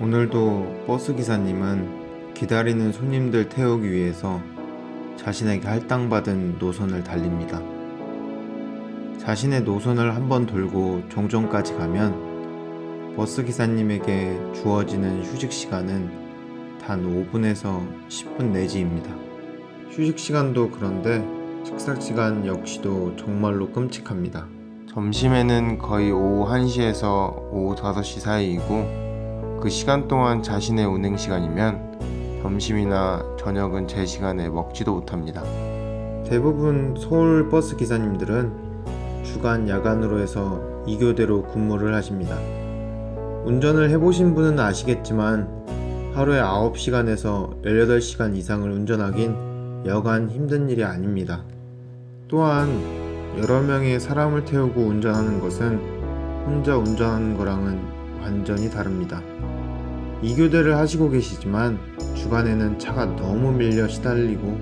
오늘도 버스 기사님은 기다리는 손님들 태우기 위해서 자신에게 할당받은 노선을 달립니다. 자신의 노선을 한번 돌고 종점까지 가면 버스 기사님에게 주어지는 휴식 시간은 단 5분에서 10분 내지입니다. 휴식 시간도 그런데 식사 시간 역시도 정말로 끔찍합니다. 점심에는 거의 오후 1시에서 오후 5시 사이이고 그 시간 동안 자신의 운행 시간이면 점심이나 저녁은 제 시간에 먹지도 못합니다. 대부분 서울 버스 기사님들은 주간 야간으로 해서 2교대로 근무를 하십니다. 운전을 해보신 분은 아시겠지만 하루에 9시간에서 18시간 이상을 운전하긴 여간 힘든 일이 아닙니다. 또한 여러 명의 사람을 태우고 운전하는 것은 혼자 운전하는 거랑은 완전히 다릅니다. 2교대를 하시고 계시지만 주간에는 차가 너무 밀려 시달리고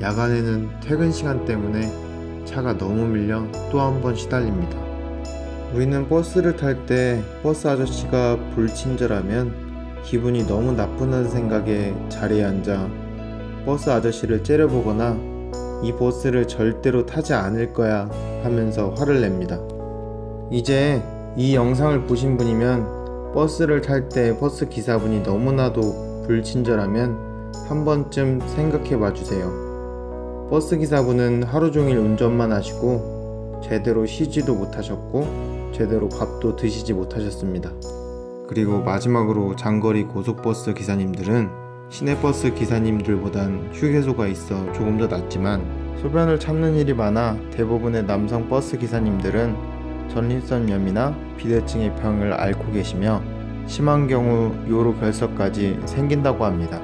야간에는 퇴근 시간 때문에 차가 너무 밀려 또 한 번 시달립니다. 우리는 버스를 탈 때 버스 아저씨가 불친절하면 기분이 너무 나쁘다는 생각에 자리에 앉아 버스 아저씨를 째려보거나 이 버스를 절대로 타지 않을 거야 하면서 화를 냅니다. 이제 이 영상을 보신 분이면 버스를 탈 때 버스 기사분이 너무나도 불친절하면 한 번쯤 생각해 봐 주세요. 버스 기사분은 하루 종일 운전만 하시고 제대로 쉬지도 못하셨고 제대로 밥도 드시지 못하셨습니다. 그리고 마지막으로 장거리 고속버스 기사님들은 시내버스 기사님들보단 휴게소가 있어 조금 더 낫지만 소변을 참는 일이 많아 대부분의 남성 버스 기사님들은 전립선염이나 비대증의 병을 앓고 계시며 심한 경우 요로 결석까지 생긴다고 합니다.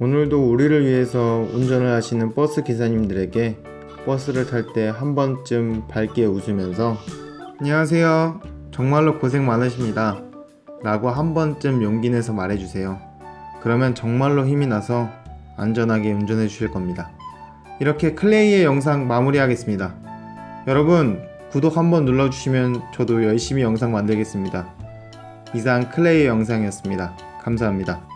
오늘도 우리를 위해서 운전을 하시는 버스 기사님들에게 버스를 탈 때 한 번쯤 밝게 웃으면서 안녕하세요. 정말로 고생 많으십니다. 라고 한 번쯤 용기 내서 말해주세요. 그러면 정말로 힘이 나서 안전하게 운전해 주실 겁니다. 이렇게 클레이의 영상 마무리하겠습니다. 여러분, 구독 한번 눌러주시면 저도 열심히 영상 만들겠습니다. 이상 클레이의 영상이었습니다. 감사합니다.